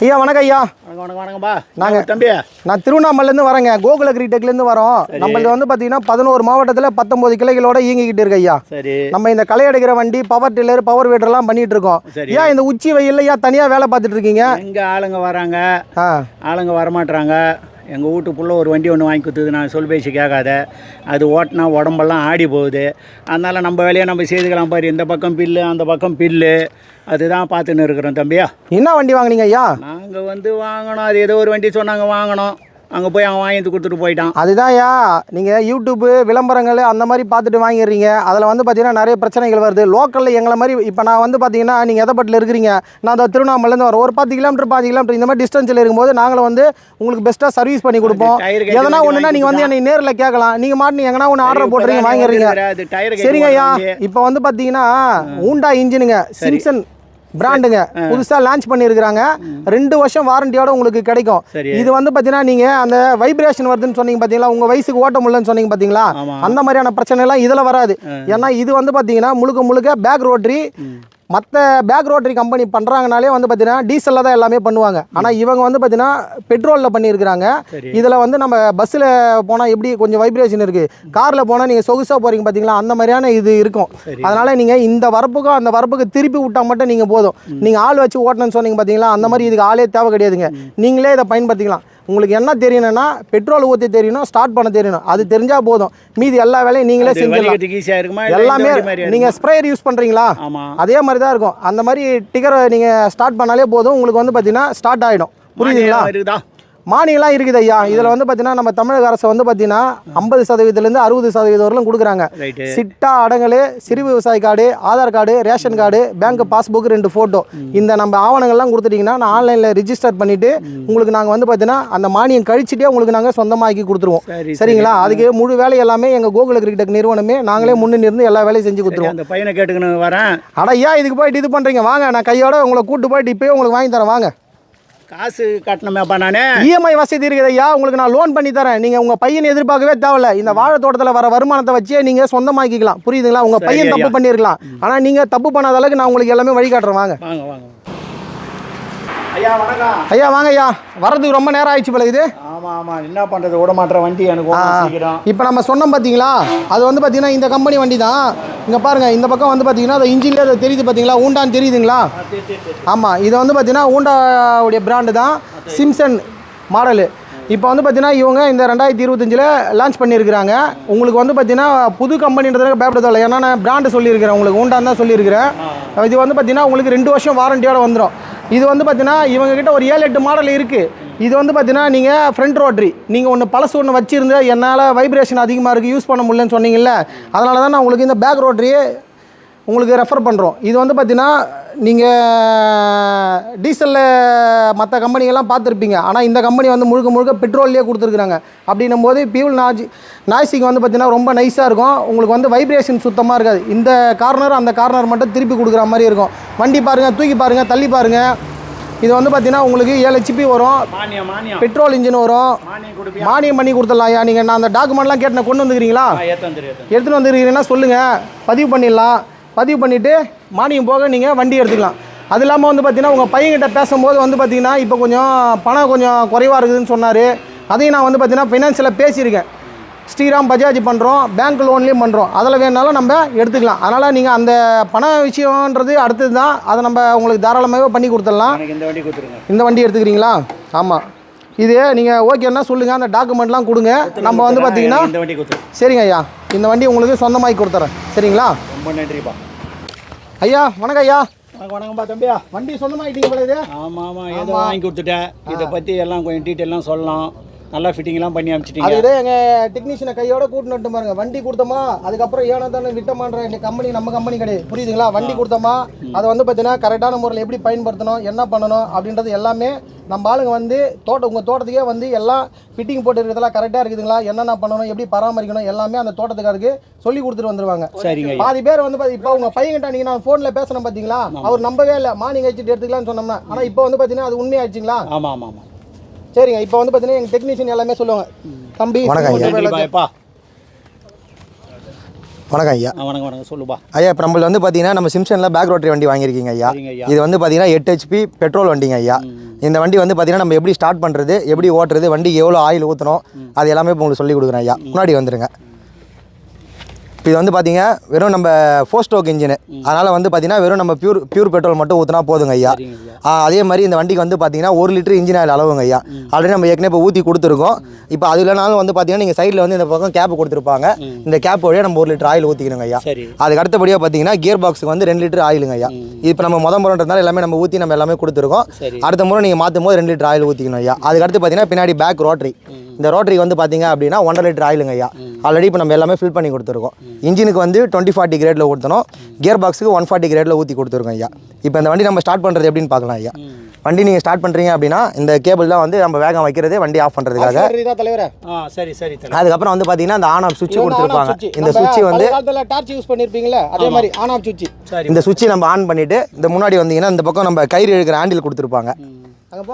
ஐயா வணக்கம் ஐயா. வணக்கம் வணக்கம் வணக்கம்பா நாங்கள் தம்பி? நான் திருவண்ணாமலேருந்து வரேங்க. கோகுல கிரிடெக்லேருந்து வரோம். நம்மளது வந்து பார்த்தீங்கன்னா பதினோரு மாவட்டத்தில் பத்தொம்போது கிளைகளோட இயங்கிக்கிட்டு இருக்கு ஐயா. சரி. நம்ம இந்த களை எடுக்கிற வண்டி பவர் டில்லர் பவர் வீடர்லாம் பண்ணிட்டு இருக்கோம். ஏன் இந்த உச்சி வெயில்ல ஏன் தனியாக வேலை பார்த்துட்டு இருக்கீங்க? எங்கே ஆளுங்க வராங்க. ஆ. ஆளுங்க வரமாட்றாங்க. எங்கள் வீட்டுக்குள்ளே ஒரு வண்டி ஒன்று வாங்கி கொடுத்தது. நான் சொல் பேசி கேட்காத. அது ஓட்டினா உடம்பெல்லாம் ஆடி போகுது. அதனால் நம்ம வேலையை நம்ம செய்துக்கலாம் பாரு. இந்த பக்கம் பில்லு அந்த பக்கம் பில்லு. அதுதான் பார்த்துன்னு இருக்கிறோம் தம்பியா. என்ன வண்டி வாங்குனீங்க ஐயா? நாங்கள் வந்து வாங்கினோம். அது ஏதோ ஒரு வண்டி சொன்னாங்க வாங்கினோம். அங்கே போய் அவன் வாங்கி கொடுத்துட்டு போயிட்டான். அதுதான் ஐயா நீங்கள் யூடியூப்பு விளம்பரங்கள் அந்த மாதிரி பார்த்துட்டு வாங்கிடுறீங்க. அதில் வந்து பார்த்தீங்கன்னா நிறைய பிரச்சனைகள் வருது. லோக்கலில் எங்களை மாதிரி இப்போ நான் வந்து பார்த்தீங்கன்னா நீங்கள் எதப்பட்டில் இருக்கிறீங்க? நான் அந்த திருவண்ணாமலேருந்து வரேன். ஒரு பத்து கிலோமீட்டர் பாஞ்சு கிலோமீட்டர் இந்த மாதிரி டிஸ்டன்ஸில் இருக்கும்போது நாங்களும் வந்து உங்களுக்கு பெஸ்ட்டாக சர்வீஸ் பண்ணி கொடுப்போம். எதனா ஒன்றுனா நீங்கள் வந்து என்னை நேரில் கேட்கலாம். நீங்கள் மாட்டு எங்கன்னா ஒன்று ஆர்டர் போட்டுறீங்க வாங்கிடுறீங்க. அது டயர் சரிங்க ஐயா இப்போ வந்து பார்த்தீங்கன்னா ஊண்டா இன்ஜினுங்க சிம்சன் பிராண்டுங்க புதுசாக லான்ச் பண்ணியிருக்கிறாங்க. ரெண்டு வருஷம் வாரண்டியோட உங்களுக்கு கிடைக்கும். இது வந்து பார்த்தீங்கன்னா நீங்கள் அந்த வைப்ரேஷன் வருதுன்னு சொன்னீங்க பார்த்தீங்களா உங்கள் வயசுக்கு ஓட்ட முடியலன்னு சொன்னீங்க பார்த்தீங்களா அந்த மாதிரியான பிரச்சனை எல்லாம் இதில் வராது. ஏன்னா இது வந்து பார்த்தீங்கன்னா முழுக்க முழுக்க பேக் ரோட்டரி மற்ற பேக் ரோட்டரி கம்பெனி பண்ணுறாங்கனாலே வந்து பார்த்தீங்கன்னா டீசலில் தான் எல்லாமே பண்ணுவாங்க. ஆனால் இவங்க வந்து பார்த்தீங்கன்னா பெட்ரோலில் பண்ணியிருக்கிறாங்க. இதில் வந்து நம்ம பஸ்ஸில் போனால் எப்படி கொஞ்சம் வைப்ரேஷன் இருக்குது காரில் போனால் நீங்கள் சொகுசாக போகிறீங்க பார்த்தீங்களா அந்த மாதிரியான இது இருக்கும். அதனால் நீங்கள் இந்த வரப்புக்கும் அந்த வரப்புக்கு திருப்பி விட்டால் மட்டும் நீங்கள் போதும். நீங்கள் ஆள் வச்சு ஓட்டணும்னு சொன்னீங்க பார்த்தீங்களா அந்த மாதிரி இதுக்கு ஆளே தேவை கிடையாதுங்க. நீங்களே இதை பயன்படுத்திக்கலாம். உங்களுக்கு என்ன தெரியணும்னா பெட்ரோல் ஊற்றி தெரியணும் ஸ்டார்ட் பண்ண தெரியணும். அது தெரிஞ்சால் போதும். மீதி எல்லா வேலையும் நீங்களே செஞ்சிடலாம். எல்லாமே நீங்கள் ஸ்ப்ரேயர் யூஸ் பண்ணுறீங்களா அதே மாதிரி தான் இருக்கும். அந்த மாதிரி டிக்கரை நீங்கள் ஸ்டார்ட் பண்ணாலே போதும். உங்களுக்கு வந்து பார்த்தீங்கன்னா ஸ்டார்ட் ஆகிடும் புரியுதுங்களா? மானியம்லாம் இருக்குது ஐயா. இதில் வந்து பார்த்தீங்கன்னா நம்ம தமிழக அரசு வந்து பார்த்தீங்கன்னா ஐம்பது சதவீதத்துலேருந்து அறுபது சதவீதம் வரலும் கொடுக்குறாங்க. சிட்டா அடங்கல் சிறு விவசாய card Aadhaar card ration card bank passbook ரெண்டு ஃபோட்டோ இந்த நம்ம ஆவணங்கள்லாம் கொடுத்துட்டிங்கன்னா நான் ஆன்லைனில் ரிஜிஸ்டர் பண்ணிவிட்டு உங்களுக்கு நாங்கள் வந்து பார்த்தீங்கன்னா அந்த மானியம் கழிச்சிட்டே உங்களுக்கு நாங்கள் சொந்தமாக்கி கொடுத்துருவோம். சரி சரிங்களா? அதுக்கு முழு வேலை எல்லாமே எங்கள் கோகுல கிரிக்கெட் நிறுவனமே நாங்களே முன்னிருந்து இருந்து எல்லா வேலையும் செஞ்சு கொடுத்துருவோம். அந்த பையனை கேட்டுக்கணும் வரேன். அட ஏன் இதுக்கு போயிட்டு இது பண்ணுறீங்க வாங்க நான் கையோட உங்களை கூட்டு போயிட்டு இப்போயே உங்களுக்கு வாங்கி தரேன். வாங்க. காசு கட்டணுமேப்பா நானே. இஎம்ஐ வசதி இருக்குது ஐயா உங்களுக்கு நான் லோன் பண்ணி தரேன். நீங்கள் உங்கள் பையனை எதிர்பார்க்கவே தேவையில்ல. இந்த வாழை தோட்டத்தில் வர வருமானத்தை வச்சே நீங்கள் சொந்தமாக்கிக்கலாம். புரியுதுங்களா? உங்கள் பையன் தப்பு. பண்ணியிருக்கலாம் ஆனால் நீங்கள் தப்பு பண்ணாத அளவுக்கு நான் உங்களுக்கு எல்லாமே வழிகாட்டுறேன் வாங்க. வாங்க வாங்க ஐயா வணக்கம். ஐயா வாங்க ஐயா. வரதுக்கு ரொம்ப நேரம் ஆயிடுச்சு போல இது. ஆமாம் ஆமாம் என்ன பண்ணுறது விட மாட்டேற வண்டி எனக்கு ஆ. ஓட சீக்கிரம். இப்போ நம்ம சொன்னோம் பார்த்தீங்களா அது வந்து பார்த்தீங்கன்னா இந்த கம்பெனி வண்டி தான் இங்கே பாருங்கள் இந்த பக்கம் வந்து பார்த்தீங்கன்னா அது இன்ஜின்லேயே அது தெரியுது பார்த்தீங்களா ஊண்டான்னு தெரியுதுங்களா. ஆமாம் இது வந்து பார்த்தீங்கன்னா ஊண்டாவுடைய பிராண்டு தான் சிம்சன் மாடலு இப்போ வந்து பார்த்தீங்கன்னா இவங்க இந்த ரெண்டாயிரத்தி இருபத்தஞ்சில் லான்ச் பண்ணியிருக்கிறாங்க. உங்களுக்கு வந்து பார்த்தீங்கன்னா புது கம்பெனின்றதுக்கு பயப்பட தேவையில்ல ஏன்னா நான் பிராண்டு சொல்லியிருக்கிறேன் உங்களுக்கு. ஊண்டான்னு தான் சொல்லியிருக்கிறேன். இது வந்து பார்த்தீங்கன்னா உங்களுக்கு ரெண்டு வருஷம் வாரண்டியோட வந்துடும் இது வந்து பார்த்தீங்கன்னா இவங்ககிட்ட ஒரு ஏழு எட்டு மாடல் இருக்குது இது வந்து பார்த்தீங்கன்னா நீங்கள் ஃப்ரண்ட் ரோட்ரி நீங்கள் ஒன்று பழசு ஒன்று வச்சுருந்தா என்னால் வைப்ரேஷன் அதிகமாக இருக்குது யூஸ் பண்ண முடியலன்னு சொன்னீங்கல்ல அதனால தான் நான் உங்களுக்கு இந்த பேக் ரோட்ரியே உங்களுக்கு ரெஃபர் பண்ணுறோம் இது வந்து பார்த்தீங்கன்னா நீங்கள் டீசலில் மற்ற கம்பெனிகள்லாம் பார்த்துருப்பீங்க. ஆனால் இந்த கம்பெனி வந்து முழுக்க முழுக்க பெட்ரோல்லே கொடுத்துருக்குறாங்க. அப்படின்னும் போது பியூல் நாஜி நாய்ஸிங் வந்து பார்த்தீங்கன்னா ரொம்ப நைஸாக இருக்கும். உங்களுக்கு வந்து வைப்ரேஷன் சுத்தமாக இருக்காது. இந்த கார்னர் அந்த கார்னர் மட்டும் திருப்பி கொடுக்குற மாதிரி இருக்கும். வண்டி பாருங்கள் தூக்கி பாருங்கள் தள்ளி பாருங்கள் இது வந்து பார்த்தீங்கன்னா உங்களுக்கு ஏழு ஹெச்பி வரும். பெட்ரோல் இன்ஜின் வரும். மானியம் பண்ணி கொடுத்துடலாம் ஐயா நீங்கள் நான் அந்த டாக்குமெண்ட்லாம் கேட்டு நான் கொண்டு வந்துக்கிறீங்களா? எடுத்துகிட்டு வந்துருக்கீங்கன்னா சொல்லுங்கள் பதிவு பண்ணிடலாம். பதிவு பண்ணிவிட்டு மானியம் போக நீங்கள் வண்டி எடுத்துக்கலாம். அது இல்லாமல் வந்து பார்த்தீங்கன்னா உங்கள் பையன்கிட்ட பேசும்போது வந்து பார்த்தீங்கன்னா இப்போ கொஞ்சம் பணம் கொஞ்சம் குறைவாக இருக்குதுன்னு சொன்னார். அதையும் நான் வந்து பார்த்தீங்கன்னா ஃபினான்ஷியலில் பேசியிருக்கேன். ஸ்ரீராம் பஜாஜ் பண்ணுறோம் பேங்க் லோன்லேயும் பண்ணுறோம் அதில் வேணாலும் நம்ம எடுத்துக்கலாம். அதனால் நீங்கள் அந்த பண விஷயம்ன்றது அடுத்தது தான். அதை நம்ம உங்களுக்கு தாராளமாகவே பண்ணி கொடுத்துடலாம். இந்த வண்டி கொடுத்துருங்க. இந்த வண்டி எடுத்துக்கிறீங்களா? ஆமாம் இது நீங்கள் ஓகேன்னா சொல்லுங்கள் அந்த டாக்குமெண்ட்லாம் கொடுங்க. நம்ம வந்து பார்த்தீங்கன்னா சரிங்க ஐயா. இந்த வண்டி உங்களுக்கு சொந்தமாக்கி கொடுத்துறேன். சரிங்களா? ரொம்ப நன்றிப்பா. ஐயா வணக்கம் ஐயா. வணக்கம் வணக்கம்பா தம்பியா. வண்டி சொந்தமாக்கிட்டீங்க போல இது. ஆமாம் ஆமாம் ஏதோ வாங்கி கொடுத்துட்டேன். இதை பற்றி எல்லாம் கொஞ்சம் டீட்டெயிலாம் சொல்லலாம். நல்லா ஃபிட்டிங்லாம் பண்ணி அனுப்பிச்சிட்டீங்க. அதுக்கு தான் எங்கள் டெக்னீஷியனை கையோட வந்துட்டு பாருங்க. வண்டி கொடுத்தோமா அதுக்கப்புறம் ஏனோ தானே விட்டோமான்ற இந்த கம்பெனி நம்ம கம்பெனி கிடையாது. புரியுதுங்களா? வண்டி கொடுத்தோமா அதை வந்து பார்த்தீங்கன்னா கரெக்டான முறையில் எப்படி பயன்படுத்தணும் என்ன பண்ணணும் அப்படின்றது எல்லாமே நம்ம ஆளுங்க வந்து தோட்டம் உங்கள் தோட்டத்துக்கே வந்து எல்லாம் ஃபிட்டிங் போட்டு இருக்கிறதெல்லாம் கரெக்டாக இருக்குதுங்களா? என்னென்ன பண்ணணும் எப்படி பராமரிக்கணும் எல்லாமே அந்த தோட்டத்துக்காருக்கு சொல்லி கொடுத்துட்டு வந்துருவாங்க. சரிங்க. பாதி பேர் வந்து இப்போ உங்க பையன்கிட்ட நீங்க நான் ஃபோன்ல பேசணும் பாத்தீங்களா? அவர் நம்பவே இல்லை. மார்னிங் வச்சுட்டு எடுத்துக்கலாம்னு சொன்னோம்னா ஆனா இப்போ வந்து பாத்தீங்கன்னா அது உண்மையாச்சுங்களா ஆமாம் ஆமாம் ஆமாம் சரிங்க இப்போ வந்து பாத்தீங்கன்னா எங்க டெக்னீஷியன் எல்லாமே சொல்லுவாங்க தம்பி வணக்கம் பாய்ப்பா. வணக்கம் ஐயா. வணக்கம் வணக்கம் சொல்லுப்பா. ஐயா இப்போ நம்மள வந்து பார்த்தீங்கன்னா நம்ம சிம்சனில் பேக் ரோட்டரி வண்டி வாங்கியிருக்கீங்க ஐயா. சரிங்க ஐயா. இது வந்து பார்த்தீங்கன்னா எட்டு ஹெச்பி பெட்ரோல் வண்டிங்க ஐயா. இந்த வண்டி வந்து பார்த்தீங்கன்னா நம்ம எப்படி ஸ்டார்ட் பண்ணுறது எப்படி ஓட்டுறது வண்டிக்கு எவ்வளோ ஆயில் ஊற்றணும் அது எல்லாமே இப்போ உங்களுக்கு சொல்லி கொடுக்குறேன் ஐயா. முன்னாடி வந்துருங்க. இப்போ இது வந்து பார்த்தீங்க வெறும் நம்ம ஃபோர் ஸ்ட்ரோக் இன்ஜின் அதனால் வந்து பார்த்தீங்கன்னா வெறும் நம்ம பியூர் பியூர் பெட்ரோல் மட்டும் ஊற்றினா போதுங்க ஐயா. அதே மாதிரி இந்த வண்டிக்கு வந்து பார்த்தீங்கன்னா ஒரு லிட்டர் இன்ஜின் ஆயில் அளவுங்க ஐயா. ஆல்ரெடி நம்ம ஏற்கனவே இப்போ ஊற்றி கொடுத்துருக்கோம். இப்போ அது இல்லைனாலும் வந்து பார்த்தீங்கன்னா நீங்கள் சைடில் வந்து இந்த பக்கம் கேப் கொடுத்துருப்பாங்க. இந்த கேப் வழியாக நம்ம ஒரு லிட்டர் ஆயில் ஊற்றிக்கணுங்க ஐயா. அதுக்கு அடுத்தபடியாக பார்த்தீங்கன்னா கியர் பாக்ஸுக்கு வந்து ரெண்டு லிட்டர் ஆயிலுங்க ஐயா. இப்போ நம்ம முத முறைன்றதுனால எல்லாமே நம்ம ஊற்றி நம்ம எல்லாமே கொடுத்துருக்கோம். அடுத்த முறை நீங்கள் மாற்றும் போது ரெண்டு லிட்டர் ஆயில் ஊற்றிக்கணும் ஐயா. அதுக்கு அடுத்து பார்த்தீங்கன்னா பின்னாடி பேக் ரோட்டரி இந்த ரோட்டரி வந்து பார்த்தீங்க அப்படின்னா ஒன்றரை லிட்டர் ஆயிலுங்க ஐயா. ஆல்ரெடி இப்போ நம்ம எல்லாமே ஃபில் பண்ணி கொடுத்துருக்கோம். இன்ஜினுக்கு வந்து டுவெண்ட்டி ஃபார்ட்டி கிரேடில் ஊற்றணும் கியர் பாக்ஸுக்கு ஒன் ஃபார்ட்டி கிரேடில் ஊற்றி கொடுத்துருக்கோம் ஐயா. இப்போ இந்த வண்டி நம்ம ஸ்டார்ட் பண்ணுறது எப்படின்னு பார்க்கலாம் ஐயா. வண்டி நீங்கள் ஸ்டார்ட் பண்ணுறீங்க அப்படின்னா இந்த கேபிள் தான் வந்து நம்ம வேகம் வைக்கிறது வண்டி ஆஃப் பண்ணுறதுக்காக சரி சரி தலை அதுக்கப்புறம் வந்து பார்த்தீங்கன்னா இந்த ஆன் ஆஃப் சுவிட்ச் கொடுத்துருப்பாங்க. இந்த சுவிட்ச் வந்து டார்ச் யூஸ் பண்ணிருப்பீங்களா அதே மாதிரி ஆன் ஆஃப் சுவிட்ச் சரி இந்த சுவிட்சை நம்ம ஆன் பண்ணிட்டு இந்த முன்னாடி வந்தீங்கன்னா இந்த பக்கம் நம்ம கயிறு இழுக்கிற ஹேண்டில் கொடுத்துருப்பாங்க.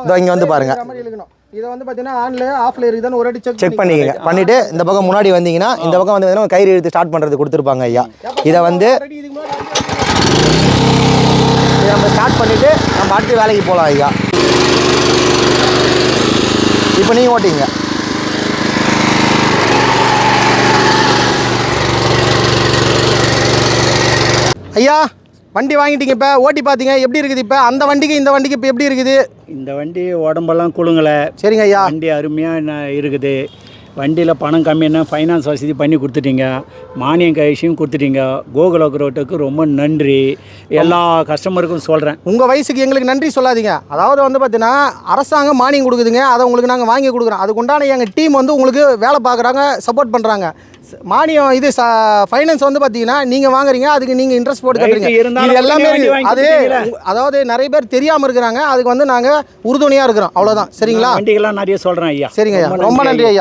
இதோ இங்க வந்து பாருங்க. இந்த மாதிரி இழுக்கணும். இதை வந்து பாத்தீங்கன்னா ஆன்ல ஆஃப்ல இருக்குதான்னு ஒரு செக் செக் பண்ணிக்கங்க. பண்ணிட்டு இந்த பக்கம் முன்னாடி வந்தீங்கன்னா இந்த பக்கம் வந்து பார்த்தீங்கன்னா கயிறு இழுத்து ஸ்டார்ட் பண்ணுறது கொடுத்துருப்பாங்க ஐயா. இதை வந்து நம்ம ஸ்டார்ட் பண்ணிட்டு நம்ம அடுத்து வேலைக்கு போகலாம் ஐயா. இப்போ நீங்கள் ஓட்டிங்க ஐயா வண்டி வாங்கிட்டீங்க இப்போ ஓட்டி பார்த்தீங்க எப்படி இருக்குது இப்போ? அந்த வண்டிக்கு இந்த வண்டிக்கு இப்போ எப்படி இருக்குது? இந்த வண்டி உடம்பெல்லாம் குலுங்கலை. சரிங்க ஐயா. வண்டி அருமையாக இருக்குது. வண்டியில் பணம் கம்மியான ஃபைனான்ஸ் வசதி பண்ணி கொடுத்துட்டீங்க. மானியம் கழிச்சியும் கொடுத்துட்டீங்க. கோகுல ரோட்டுக்கு ரொம்ப நன்றி. எல்லா கஸ்டமருக்கும் சொல்கிறேன் உங்கள் வயசுக்கு எங்களுக்கு நன்றி சொல்லாதீங்க. அதாவது வந்து பார்த்தீங்கன்னா அரசாங்கம் மானியம் கொடுக்குதுங்க. அதை உங்களுக்கு நாங்கள் வாங்கி கொடுக்குறோம். அதுக்கு உண்டான எங்கள் டீம் வந்து உங்களுக்கு வேலை பார்க்குறாங்க சப்போர்ட் பண்ணுறாங்க மானியம் இது ஃபைனான்ஸ் வந்து பார்த்தீங்கன்னா நீங்கள் வாங்குறீங்க அதுக்கு நீங்கள் இன்ட்ரெஸ்ட் போட்டு கட்டுறீங்க. இது எல்லாமே அது அதாவது நிறைய பேர் தெரியாமல் இருக்கிறாங்க. அதுக்கு வந்து நாங்கள் உறுதுணையாக இருக்கிறோம். அவ்வளோதான் சரிங்களா? வண்டிகள்லாம் நிறைய சொல்கிறேன் ஐயா. சரிங்க ஐயா. ரொம்ப நன்றி ஐயா.